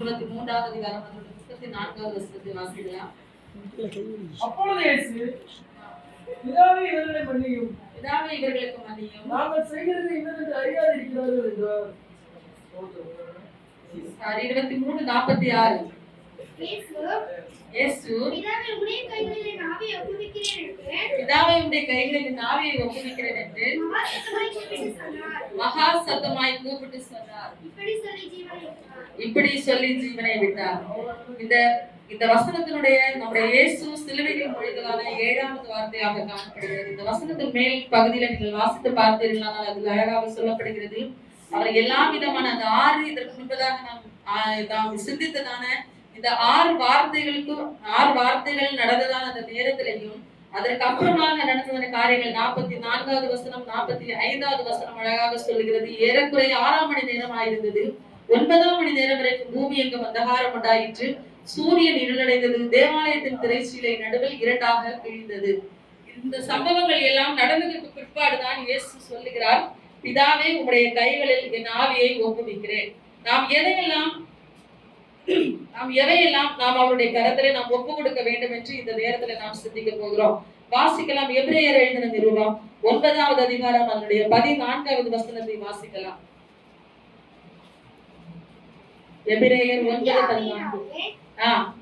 இருபத்தி மூன்றாவது அதிகாரம் முப்பத்தி நான்காவது வசனத்தை வாசிக்கலாம். அப்பொழுது இயேசு பிதாவே இவர்களை மன்னியும். பிதாவே இவர்களுக்கு மன்னியும். நாங்கள் செய்கிறது இன்னதென்று அறியாதிருக்கிறார்கள் என்றார். சாரி இருபத்தி மூணு நாற்பத்தி ஆறு. பிதாவே, கைகளிலே என்று. ஒப்புவிக்கிறேன் மகா சத்தமாய் கூப்பிட்டு சொன்னார். இப்படி சொல்லி ஜீவனை விட்டார். இந்த இந்த வசனத்தினுடைய நம்முடைய இயேசு சிலுவையில் மொழிகளான ஏழாவது வார்த்தையாக காணப்படுகிறது. இந்த வசனத்தின் மேல் பகுதியில நீங்கள் வாசித்து பார்த்தீர்களானால் அதில் அழகாக சொல்லப்படுகிறது. அவர் எல்லா விதமான அந்த ஆறு இதற்கு முன்பதாக நாம் நாம் சிந்தித்ததான இந்த ஆறு வார்த்தைகளுக்கு ஆறு வார்த்தைகள் நடந்ததான அந்த நேரத்திலையும் அதற்கப்புறமாக நடந்ததான காரியங்கள் நாற்பத்தி நான்காவது வசனம் நாற்பத்தி ஐந்தாவது வசனம் அழகாக சொல்லுகிறது. ஏறக்குறைய ஆறாம் மணி நேரம் ஆயிருந்தது. ஒன்பதாம் மணி நேரம் வரைக்கும் பூமி எங்கும் அந்தகாரம் உண்டாயிற்று. சூரியன் இருளடைந்தது. தேவாலயத்தின் திரைச்சீலை நடுவில் இரண்டாக கிழிந்தது இந்த சம்பவங்கள் எல்லாம் நடந்ததுக்கு பிற்பாடுதான் இயேசு சொல்லுகிறார் பிதாவே உங்களுடைய கைகளில் என் ஆவியை ஒப்புவிக்கிறேன். நாம் எதையெல்லாம் நாம் எவையெல்லாம் நாம் அவருடைய கரத்திலே நாம் ஒப்பு கொடுக்க வேண்டும் என்று இந்த நேரத்துல நாம் சிந்திக்க போகிறோம். வாசிக்கலாம். எபிரேயர் எழுதின நிருபம் ஒன்பதாவது அதிகாரம் அதனுடைய பதினான்காவது வசனத்தை வாசிக்கலாம். எபிரேயர் ஒன்பது பதினான்கு. ஆ.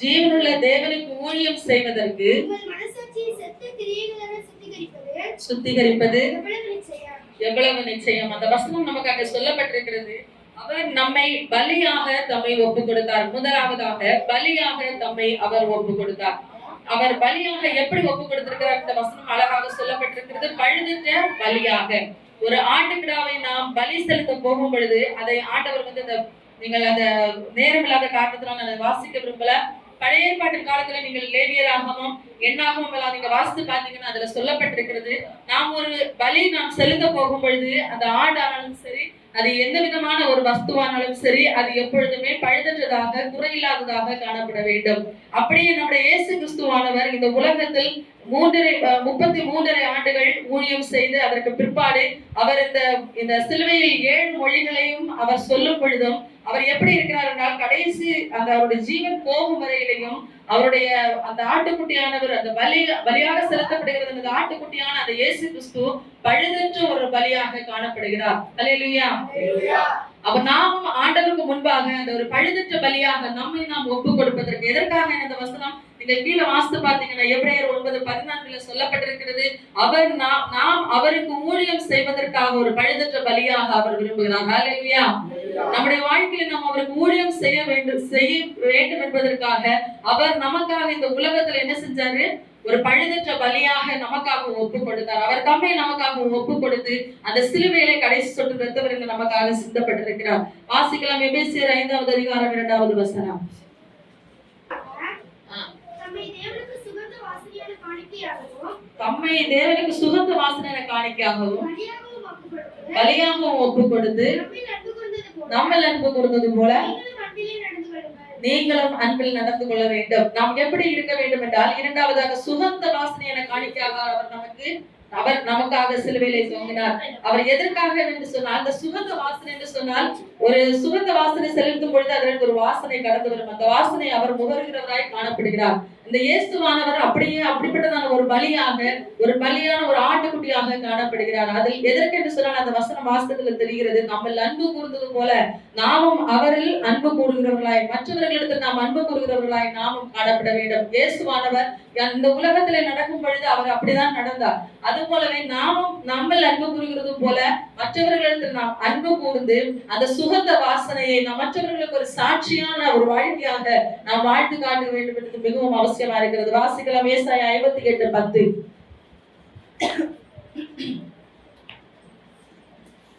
ஜீவனுள்ள தேவனுக்கு ஊழியம் செய்வதற்கு சுத்திகரிப்பது எவ்வளவு நிச்சயம்? அந்த வசனம் நமக்கு அங்க சொல்லப்பட்டிருக்கிறது. அவர் நம்மை பலியாக தம்மை ஒப்பு கொடுத்தார். முதலாவதாக பலியாக தம்மை அவர் ஒப்பு கொடுத்தார். அவர் பலியாக எப்படி ஒப்பு கொடுத்திருக்கிறார்? இந்த வசனம் அழகாக சொல்லப்பட்டிருக்கிறது. பழுதற்ற பலியாக. ஒரு ஆட்டுக்கிடாவை நாம் பலி செலுத்த போகும் பொழுது அதை ஆண்டவர் வந்து இந்த நீங்கள் அந்த நேரம் இல்லாத காரணத்தினால் நான் வாசிக்க விரும்பல. பழைய ஏற்பாட்டு காலத்துல நீங்கள் லேவியராகவும் எண்ணாகவும் எல்லாம் நீங்க வாசித்து பாத்தீங்கன்னா அதுல சொல்லப்பட்டிருக்கிறது நாம் ஒரு பலி நாம் செலுத்த போகும் பொழுது அந்த ஆடானாலும் சரி அது எந்த விதமான ஒரு வஸ்துவானாலும் சரி அது எப்பொழுதுமே பழுதற்றதாக குறையில்லாததாக காணப்பட வேண்டும். அப்படியே நம்முடைய இயேசு கிறிஸ்துவானவர் இந்த உலகத்தில் மூன்றரை முப்பத்தி மூன்றரை ஆண்டுகள் ஊழியம் செய்து அதற்கு பிற்பாடு அவர் இந்த இந்த சிலுவையில் ஏழு மொழிகளையும் அவர் சொல்லும் பொழுதும் அவர் எப்படி இருக்கிறார் என்றால் கடைசி அந்த அவருடைய ஜீவன் போகும் வரையிலையும் அவருடைய அந்த ஆட்டுக்குட்டியானவர் அந்த பலி பலியாக செலுத்தப்படுகிறது. அந்த ஆட்டுக்குட்டியான அந்த இயேசு கிறிஸ்து பழுதற்ற ஒரு பலியாக காணப்படுகிறார். அல்லேலூயா. அப்ப நாம் ஆண்டவருக்கு முன்பாக அந்த ஒரு பழுதற்ற பலியாக நம்மை நாம் ஒப்பு கொடுப்பதற்கு எதற்காக இந்த வசனம்? நீங்க கீழே வாசித்து பார்த்தீங்கன்னா எப்ரேயர் ஒன்பது பதினான்குல சொல்லப்பட்டிருக்கிறது அவர் நாம் நாம் அவருக்கு ஊழியம் செய்வதற்காக ஒரு பழுதற்ற பலியாக அவர் விரும்புகிறார். நம்முடைய வாழ்க்கையில நாம் அவருக்கு ஊழியம் செய்ய வேண்டும் செய்ய வேண்டும் என்பதற்காக அவர் நமக்காக இந்த உலகத்துல என்ன செஞ்சாரு? ஒரு பழுதற்ற பலியாக நமக்காக ஒப்பு கொடுத்தார். அவர் தம்மை நமக்காக ஒப்பு கொடுத்து அந்த சிலுவையிலே கடைசி சொட்டு ரத்தவர்கள் நமக்காக சிந்தப்பட்டிருக்கிறார். வாசிக்கலாம் எபேசியர் ஐந்தாவது அதிகாரம் இரண்டாவது வசனம். தம்மை தேவனுக்கு சுகந்த வாசனை கொடுத்து பலியாகவும் ஒப்பு கொடுத்து நம்மில் அன்பு கூர்ந்தது போல நீங்களும் அன்பிலே நடந்து கொள்ள வேண்டும். நாம் எப்படி இருக்க வேண்டும் என்றால் இரண்டாவதாக சுகந்த வாசனையான காணிக்கையாக அவர் நமக்கு அவர் நமக்காக சிலுவையிலே தொங்கினார் அவர் எதற்காக என்று சொன்னால் அந்த சுகந்த வாசனை என்று சொன்னால் ஒரு சுகந்த வாசனை செலுத்தும் பொழுது அதில் ஒரு வாசனை கடந்து வரும். அந்த வாசனை அவர் முகர்கிறவராய் காணப்படுகிறார். இந்த இயேசுவானவர் அப்படியே அப்படிப்பட்டதான ஒரு பலியாக ஒரு பலியான ஒரு ஆட்டுக்குட்டியாக காணப்படுகிறார். அதில் எதற்கு என்று சொன்னால் அந்த வசன வாசகத்துல தெரிகிறது. நம்ம அன்பு கூர்ந்தது போல நாமும் அவரில் அன்பு கூறுகிறவர்களாய் மற்றவர்களிடத்தில் நாம் அன்பு கூறுகிறவர்களாய் நாமும் காணப்பட வேண்டும். இயேசுவானவர் இந்த உலகத்திலே நடக்கும் பொழுது அவர் அப்படிதான் நடந்தார். அது போலவே நாமும் நம்மள் அன்பு கூறுகிறது போல மற்றவர்களிடத்தில் நாம் அன்பு கூர்ந்து அந்த சுகந்த வாசனையை நாம் மற்றவர்களுக்கு ஒரு சாட்சியான ஒரு வாழ்க்கையாக நாம் வாழ்த்து காட்ட வேண்டும் என்பது மிகவும் அவசியமா இருக்கிறது. வாசிக்கலாம். ஏசாயா ஐம்பத்தி எட்டு பத்து.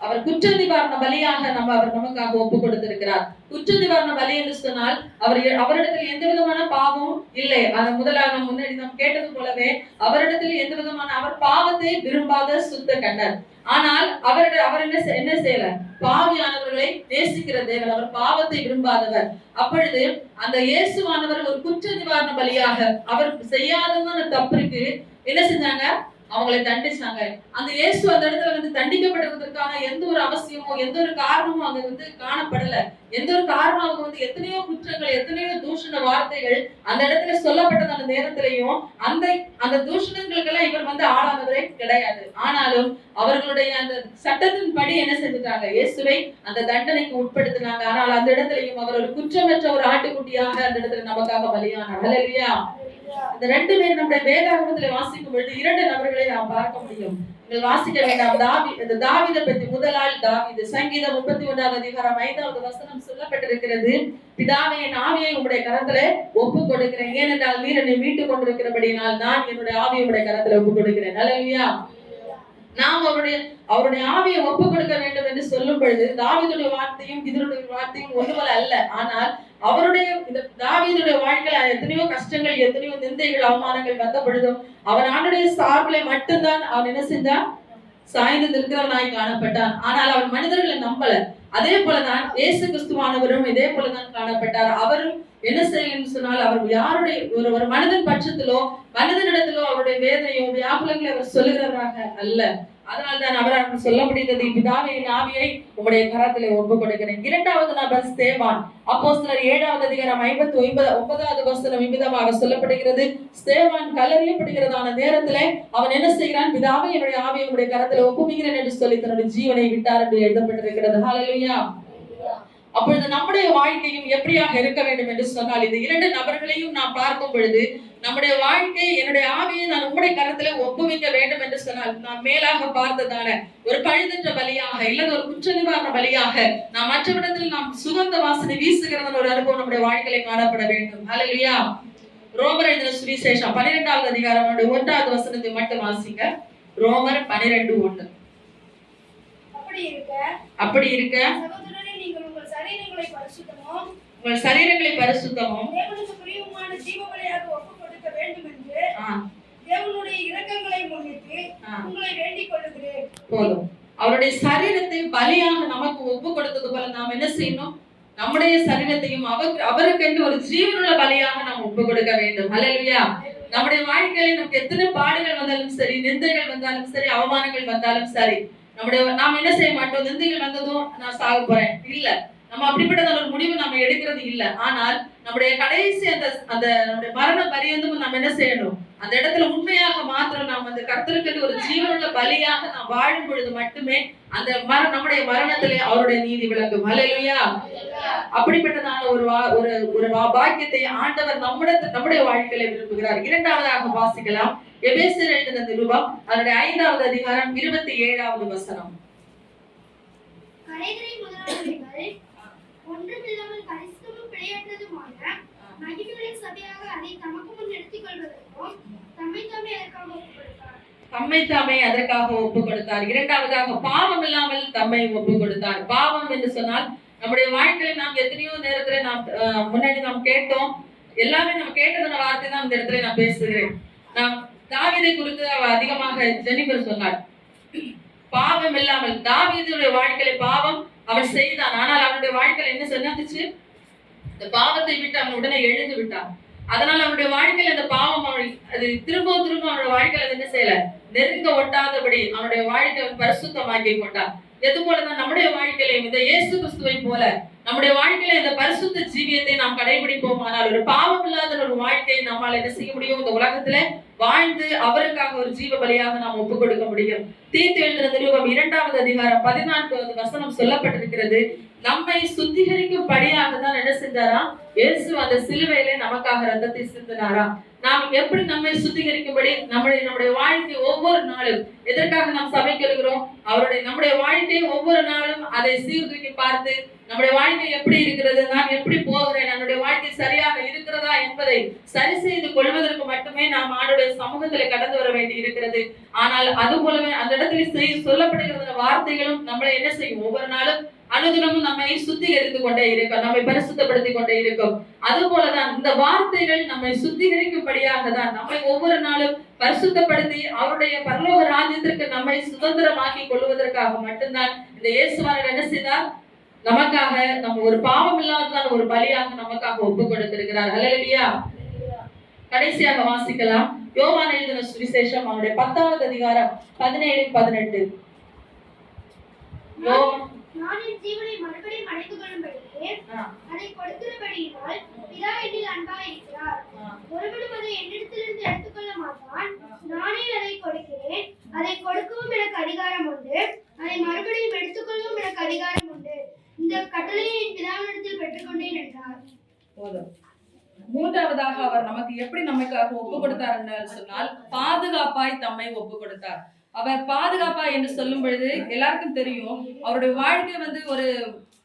அவர் குற்ற நிவாரண பலியாக நம்ம அவர் நமக்காக ஒப்பு கொடுத்திருக்கிறார் குற்ற நிவாரண பலி என்று சொன்னால் அவர் அவரிடத்தில் எந்த விதமான பாவம் இல்லை. அதை முதலாக முன்னாடி நாம் கேட்டது போலவே அவரிடத்தில் எந்த விதமான அவர் பாவத்தை விரும்பாத சுத்த கண்டர் ஆனால் அவரிட அவர் என்ன செய்- என்ன செய்யல? பாவியானவர்களை நேசிக்கிற தேவன். அவர் பாவத்தை விரும்பாதவர். அப்பொழுது அந்த இயேசுவானவர் ஒரு குற்ற நிவாரண பலியாக அவர் செய்யாததான தப்பிற்கு என்ன செஞ்சாங்க? அவங்களை தண்டிச்சாங்க. அந்த இயேசு அந்த இடத்துல வந்து தண்டிக்கப்படுவதற்கான எந்த ஒரு அவசியமோ எந்த ஒரு காரணமும் அங்க வந்து காணப்படல. எந்த ஒரு காரணம் அவங்க வந்து எத்தனையோ குற்றங்கள் எத்தனையோ தூஷண வார்த்தைகள் அந்த இடத்துல சொல்லப்பட்டது அந்த நேரத்திலையும் அந்த அந்த தூஷணங்களுக்கெல்லாம் இவர் வந்து ஆளானவரே கிடையாது. ஆனாலும் அவர்களுடைய அந்த சட்டத்தின் படி என்ன செஞ்சுட்டாங்க? இயேசுவை அந்த தண்டனைக்கு உட்படுத்தினாங்க. ஆனால் அந்த இடத்துலயும் அவர் ஒரு குற்றமற்ற ஒரு ஆட்டுக்குட்டியாக அந்த இடத்துல நமக்காக பலியானார். இல்லையா இந்த ரெண்டு பேர் நம்முடைய வேதாகமத்தில் வாசிக்கும் பொழுது இரண்டு நபர்களை நாம் பார்க்க முடியும். நீங்கள் வாசிக்க வேண்டாம். தாவி இந்த தாவித பற்றி முதலாள் தாவிது. சங்கீதம் முப்பத்தி ஒன்றாவது அதிகாரம் ஐந்தாவது வசனம் சொல்லப்பட்டிருக்கிறது. பிதாவே என் ஆவியை உங்களுடைய கரத்துல ஒப்பு கொடுக்கிறேன் ஏனென்றால் நீர் என்னை மீட்டுக் கொண்டிருக்கிறபடியினால் நான் என்னுடைய ஆவியை உங்களுடைய கரத்துல ஒப்பு கொடுக்கிறேன் ஹalleluya. நாம் அவருடைய அவருடைய ஆவியை ஒப்பு கொடுக்க வேண்டும் என்று சொல்லும் பொழுது தாவிதுடைய வார்த்தையும் இதனுடைய வார்த்தையும் ஒன்றுபோல அல்ல. ஆனால் அவருடைய இந்த தாவிதுடைய வாழ்க்கையில் எத்தனையோ கஷ்டங்கள் எத்தனையோ நிந்தைகள் அவமானங்கள் வந்த பொழுதும் அவன் ஆண்டுடைய சார்பிலே மட்டும்தான் அவன் என்ன செஞ்சான் சாய்ந்து நிற்கிறவனாய் காணப்பட்டான் ஆனால் அவன் மனிதர்களை நம்பல. அதே போலதான் இயேசு கிறிஸ்துவானவரும் இதே போலதான் காணப்பட்டார். அவரும் என்ன செய்யணும்னு சொன்னால் அவர் யாருடைய ஒரு ஒரு மனிதன் பட்சத்திலோ மனிதனிடத்திலோ அவருடைய வேதனையோ வியாகுலங்களை அவர் சொல்லுகிறவராக அல்ல. அதனால்தான் அவரால் சொல்ல முடிந்தது பிதாவே ஆவியை உம்முடைய கரத்திலே ஒப்பு கொடுக்கிறேன் இரண்டாவது நபர் ஸ்தேவான். அப்போ சிலர் ஏழாவது அதிகாரம் ஐம்பத்தி ஒன்பது ஒன்பதாவது வசனம் விமிதமாக சொல்லப்படுகிறது. ஸ்தேவான் கல்லறியப்படுகிறதான நேரத்திலே அவன் என்ன செய்கிறான்? பிதாவே என்னுடைய ஆவியை உங்களுடைய கரத்திலே ஒப்புவிக்கிறேன் என்று சொல்லி தன்னுடைய ஜீவனை விட்டார் என்று எழுதப்பட்டிருக்கிறது. ஹாலலுயா அப்பொழுது நம்முடைய வாழ்க்கையும் எப்படியாக இருக்க வேண்டும் என்று சொன்னால் இந்த இரண்டு நபர்களையும் நாம் பார்க்கும் பொழுது நம்முடைய வாழ்க்கை என்னுடைய ஆவியை நான் உம்முடைய கரத்துல ஒப்புவிக்க வேண்டும் என்று சொன்னால் நாம் மேலாக பார்த்ததான ஒரு பழுதற்ற பலியாக இல்லது ஒரு குற்ற நிவாரண பலியாக நாம் மற்றவிடத்தில் நாம் சுகந்த வாசனை வீசுகிறதன் ஒரு அனுபவம் நம்முடைய வாழ்க்கையில காணப்பட வேண்டும். ஹalleluya ரோமர் எழுதின சுவிசேஷம் பன்னிரெண்டாவது அதிகாரம் ஒன்றாவது வசனத்தை மட்டும் வாசிங்க. ரோமர் பன்னிரெண்டு ஒண்ணு அப்படி இருக்க. அப்படி இருக்க. சரீரங்களை பரிசுத்தமும் உங்கள் சரீரங்களை பரிசுத்தமும் தேவனுக்கு பிரியமான ஜீவபலியாக ஒப்புக் கொடுக்க வேண்டும் என்று தேவனுடைய இரக்கங்களை முன்னிட்டு. உங்களை வேண்டிக் கொள்ளுகிறேன். போதும். அவருடைய சரீரத்தை பலியாக நமக்கு ஒப்பு கொடுத்தது போல நாம் என்ன செய்யணும்? நம்முடைய சரீரத்தையும் அவர் அவருக்கென்று ஒரு ஜீவனுள்ள பலியாக நாம் ஒப்பு கொடுக்க வேண்டும். ஹalleluya நம்முடைய வாழ்க்கையில நமக்கு எத்தனை பாடுகள் வந்தாலும் சரி நிந்தைகள் வந்தாலும் சரி அவமானங்கள் வந்தாலும் சரி நம்முடைய நாம் என்ன செய்ய மாட்டோம்? நிந்தைகள் வந்ததும் நான் சாக போறேன். இல்ல. நம்ம அப்படிப்பட்ட ஒரு முடிவு நம்ம எடுக்கிறது இல்ல. ஆனால் நம்முடைய கடைசி அந்த அந்த நம்முடைய மரண பரியந்தமும் நம்ம என்ன செய்யணும்? அந்த இடத்துல உண்மையாக மாத்திரம் நாம் அந்த கர்த்தருக்கு ஒரு ஜீவனுள்ள பலியாக நாம் வாழும் பொழுது மட்டுமே அந்த மர நம்முடைய மரணத்திலே அவருடைய நீதி விளங்கும். ஹalleluya. அப்படிப்பட்டதான ஒரு வா- ஒரு ஒரு வா- பாக்கியத்தை ஆண்டவர் நம்முடைய நம்முடைய வாழ்க்கையில விரும்புகிறார். இரண்டாவதாக வாசிக்கலாம். எபேசர் எழுதின நிருபம் அதனுடைய ஐந்தாவது அதிகாரம் இருபத்தி ஏழாவது வசனம். கரைதிரை முதலானவைகள் ஒன்றுமில்லாமல் பரிசுத்தமும் பிழையற்றதுமான மகிமையின் சபையாக அதை தமக்கு முன் எடுத்துக் கொள்வதற்கும் தம்மை தம்மை அதற்காக ஒப்புக் கொடுத்தார் தம்மை தாமே அதற்காக ஒப்பு கொடுத்தார் இரண்டாவதாக பாவம் இல்லாமல் தம்மை ஒப்பு கொடுத்தார் பாவம் என்று சொன்னால் நம்முடைய வாழ்க்கையில நாம் எத்தனையோ நேரத்துல நாம் முன்னாடி நாம் கேட்டோம். எல்லாமே நம்ம கேட்டதான வார்த்தை தான் இந்த இடத்துல நான் பேசுகிறேன். நான் தாவிதை குறித்து அதிகமாக ஜெனிபர் சொன்னார். பாவம் இல்லாமல் தாவீதுடைய வாழ்க்கையில பாவம் அவன் செய்தான். ஆனால் அவனுடைய வாழ்க்கையில என்ன சொன்னாச்சு இந்த பாவத்தை விட்டு அவன் உடனே எழுந்து விட்டான். அதனால அவனுடைய வாழ்க்கையில அந்த பாவம் அவன் அது திரும்ப திரும்ப அவனுடைய வாழ்க்கையில அது என்ன செய்யல? நெருங்க ஒட்டாதபடி அவனுடைய வாழ்க்கை பரிசுத்தமாக்கி கொண்டான். எது போலதான் நம்முடைய வாழ்க்கையிலையும் இந்த இயேசு கிறிஸ்துவை போல நம்முடைய வாழ்க்கையில இந்த பரிசுத்த ஜீவியத்தை நாம் கடைபிடிப்போம் ஆனால் ஒரு பாவம் இல்லாத ஒரு வாழ்க்கையை நம்மால் என்ன செய்ய முடியும்? இந்த உலகத்துல வாழ்ந்து அவருக்காக ஒரு ஜீவ பலியாக நாம் ஒப்புக் கொடுக்க முடியும். தீர்த்து எழுதின நிருபம் இரண்டாவது அதிகாரம் பதினான்காவது வசனம் சொல்லப்பட்டிருக்கிறது. நம்மை சுத்திகரிக்கும் படியாக தான் என்ன செஞ்சாராம்? இயேசு அந்த சிலுவையிலே நமக்காக ரத்தத்தை சிந்தினாராம். நாம் எப்படி நம்மை சுத்திகரிக்கும்படி நம்முடைய நம்முடைய வாழ்க்கை ஒவ்வொரு நாளும் எதற்காக நாம் சபைக்கு இருக்கிறோம் அவருடைய நம்முடைய வாழ்க்கையை ஒவ்வொரு நாளும் அதை சீர்தூக்கி பார்த்து நம்முடைய வாழ்க்கை எப்படி இருக்கிறது நான் எப்படி போகிறேன் நம்முடைய வாழ்க்கை சரியாக இருக்கிறதா என்பதை சரி செய்து கொள்வதற்கு மட்டுமே நாம் ஆண்டுடைய சமூகத்திலே கடந்து வர வேண்டி இருக்கிறது. ஆனால் அது போலவே அந்த இடத்துல செய்ய சொல்லப்படுகிற வார்த்தைகளும் நம்மளை என்ன செய்யும்? ஒவ்வொரு நாளும் அனுதினமும் நம்மை சுத்திகரித்து கொண்டே இருக்கும் நம்மை பரிசுத்தப்படுத்திக் கொண்டே இருக்கும். அது போலதான் இந்த வார்த்தைகள் நம்மை சுத்திகரிக்கும்படியாக தான் நம்மை ஒவ்வொரு நாளும் பரிசுத்தப்படுத்தி அவருடைய பரலோக ராஜ்யத்திற்கு நம்மை சுதந்திரமாக்கி கொள்வதற்காக மட்டும்தான் இந்த இயேசுவாரர் என்ன செய்தார்? நமக்காக நம்ம ஒரு பாவம் இல்லாததான் ஒரு பலியாக நமக்காக ஒப்பு கொடுத்திருக்கிறார். ஹalleluya கடைசியாக வாசிக்கலாம். யோவான் எழுதின சுவிசேஷம் அவனுடைய பத்தாவது அதிகாரம் பதினேழு பதினெட்டு. நான் என் ஜீவனை மறுபடியும் அடைந்து கொள்ளும்படியே ஆ, அதை கொடுக்கிறபடியினால் பிதா என்னில் அன்பாய் இருக்கிறார். ஒருவனும் அதை என்னிடத்திலிருந்து எடுத்துக்கொள்ள மாட்டான். நானே அதை கொடுக்கிறேன். அதை கொடுக்கவும் எனக்கு அதிகாரம் உண்டு. அதை மறுபடியும் எடுத்துக்கொள்ளவும் எனக்கு அதிகாரம் உண்டு. இந்த கட்டளையை என் பிதாவினிடத்தில் பெற்றுக்கொண்டேன் என்றார். போதும். மூன்றாவதாக அவர் நமக்கு எப்படி நமக்காக ஒப்பு கொடுத்தார் என்று சொன்னால் பாதுகாப்பாய் தம்மை ஒப்பு கொடுத்தார் அவர் பாதுகாப்பா என்று சொல்லும் பொழுது எல்லாருக்கும் தெரியும் அவருடைய வாழ்க்கை வந்து ஒரு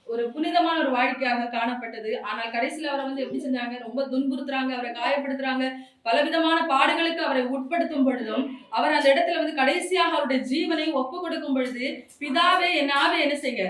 ஒரு புனிதமான ஒரு வாழ்க்கையாக காணப்பட்டது. ஆனால் கடைசியில் அவரை வந்து எப்படி செஞ்சாங்க? ரொம்ப துன்புறுத்துறாங்க அவரை காயப்படுத்துறாங்க. பலவிதமான பாடுகளுக்கு அவரை உட்படுத்தும் பொழுதும் அவர் அந்த இடத்துல வந்து கடைசியாக அவருடைய ஜீவனை ஒப்பு கொடுக்கும் பொழுது பிதாவே என்னாவே என்ன செய்ய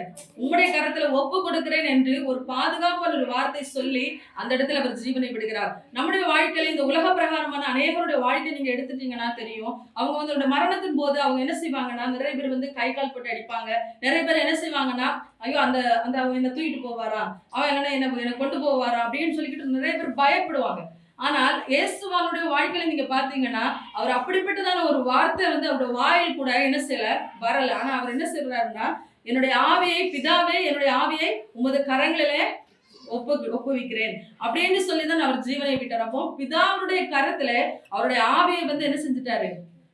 உங்களுடைய கரத்துல ஒப்பு கொடுக்கிறேன் என்று ஒரு பாதுகாப்பான ஒரு வார்த்தை சொல்லி அந்த இடத்துல அவர் ஜீவனை விடுகிறார். நம்முடைய வாழ்க்கையில இந்த உலக பிரகாரமான அநேகருடைய வாழ்க்கை நீங்க எடுத்துட்டீங்கன்னா தெரியும். அவங்க வந்து அவருடைய மரணத்தின் போது அவங்க என்ன செய்வாங்கன்னா நிறைய பேர் வந்து கை கால் போட்டு அடிப்பாங்க. நிறைய பேர் என்ன செய்வாங்கன்னா ஐயோ அந்த அந்த அவன் என்ன தூக்கிட்டு போவாரா? அவன் என்ன என்ன கொண்டு போவாரா? அப்படின்னு சொல்லிக்கிட்டு நிறைய பேர் பயப்படுவாங்க. ஆனால் இயேசுவானுடைய வாழ்க்கையில நீங்க பாத்தீங்கன்னா அவர் அப்படிப்பட்டதான ஒரு வார்த்தை வந்து அவருடைய வாயில் கூட என்ன செய்யல? வரல. ஆனா அவர் என்ன செய்யறாருன்னா என்னுடைய ஆவியை பிதாவே என்னுடைய ஆவியை உமது கரங்களிலே ஒப்பு ஒப்புவிக்கிறேன். அப்படின்னு சொல்லிதான் அவர் ஜீவனை விட்டார். அப்போ பிதாவுடைய கரத்துல அவருடைய ஆவியை வந்து என்ன செஞ்சுட்டாரு?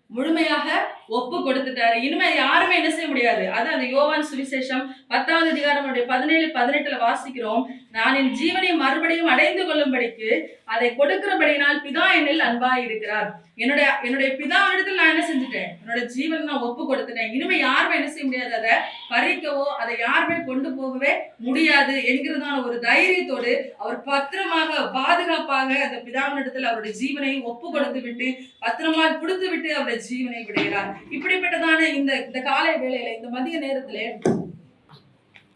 முழுமையாக ஒப்பு கொடுத்துட்டாரு இனிமே யாருமே என்ன செய்ய முடியாது. அது அந்த யோவான் சுவிசேஷம் பத்தாவது அதிகாரம் பதினேழு பதினெட்டுல வாசிக்கிறோம். நான் என் ஜீவனை மறுபடியும் அடைந்து கொள்ளும்படிக்கு அதை கொடுக்கிறபடினால் பிதா என்னில் அன்பாய் இருக்கிறார். என்னுடைய என்னுடைய பிதாவிடத்தில் நான் என்ன செஞ்சுட்டேன்? என்னோட ஜீவன் நான் ஒப்பு கொடுத்துட்டேன் இனிமே யாருமே என்ன செய்ய முடியாது. அதை பறிக்கவோ அதை யாருமே கொண்டு போகவே முடியாது என்கிறதான ஒரு தைரியத்தோடு அவர் பத்திரமாக பாதுகாப்பாக அந்த பிதாவினிடத்தில் அவருடைய ஜீவனை ஒப்பு கொடுத்து விட்டு பத்திரமாக கொடுத்து விட்டு அவருடைய ஜீவனை விடுகிறார். இப்படிப்பட்டதான இந்த இந்த காலை வேளையில இந்த மதிய நேரத்திலே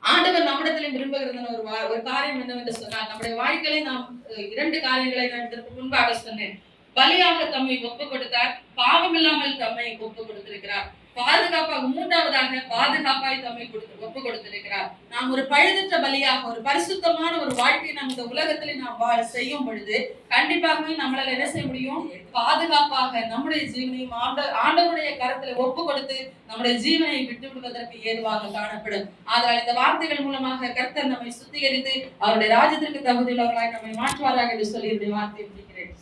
ஆண்டவர் நம்மிடத்திலே விரும்புகிறதான ஒரு வா- ஒரு காரியம் என்னவென்று சொன்னால் நம்முடைய வாழ்க்கையில நாம் இரண்டு காரியங்களை நான் இதற்கு முன்பாக சொன்னேன். பலியாக தம்மை ஒப்பு கொடுத்தார் பாவம் இல்லாமல் தம்மை ஒப்பு கொடுத்திருக்கிறார் பாதுகாப்பாக மூன்றாவதாக பாதுகாப்பாய் தம்மை கொடுத்து ஒப்பு கொடுத்திருக்கிறார். நாம் ஒரு பழுதற்ற பலியாக ஒரு பரிசுத்தமான ஒரு வாழ்க்கையை நாம் இந்த உலகத்துல நாம் செய்யும் பொழுது கண்டிப்பாகவே நம்மளால என்ன செய்ய முடியும்? பாதுகாப்பாக நம்முடைய ஜீவனையும் ஆண்ட ஆண்டவருடைய கரத்துல ஒப்பு கொடுத்து நம்முடைய ஜீவனை விட்டு விடுவதற்கு ஏதுவாக காணப்படும். ஆனால் இந்த வார்த்தைகள் மூலமாக கர்த்தர் நம்மை சுத்திகரித்து அவருடைய ராஜ்யத்திற்கு தகுதியுள்ளவர்களாய் நம்மை மாற்றுவாராக என்று சொல்லி இந்த வார்த்தை முடிக்கிறேன்.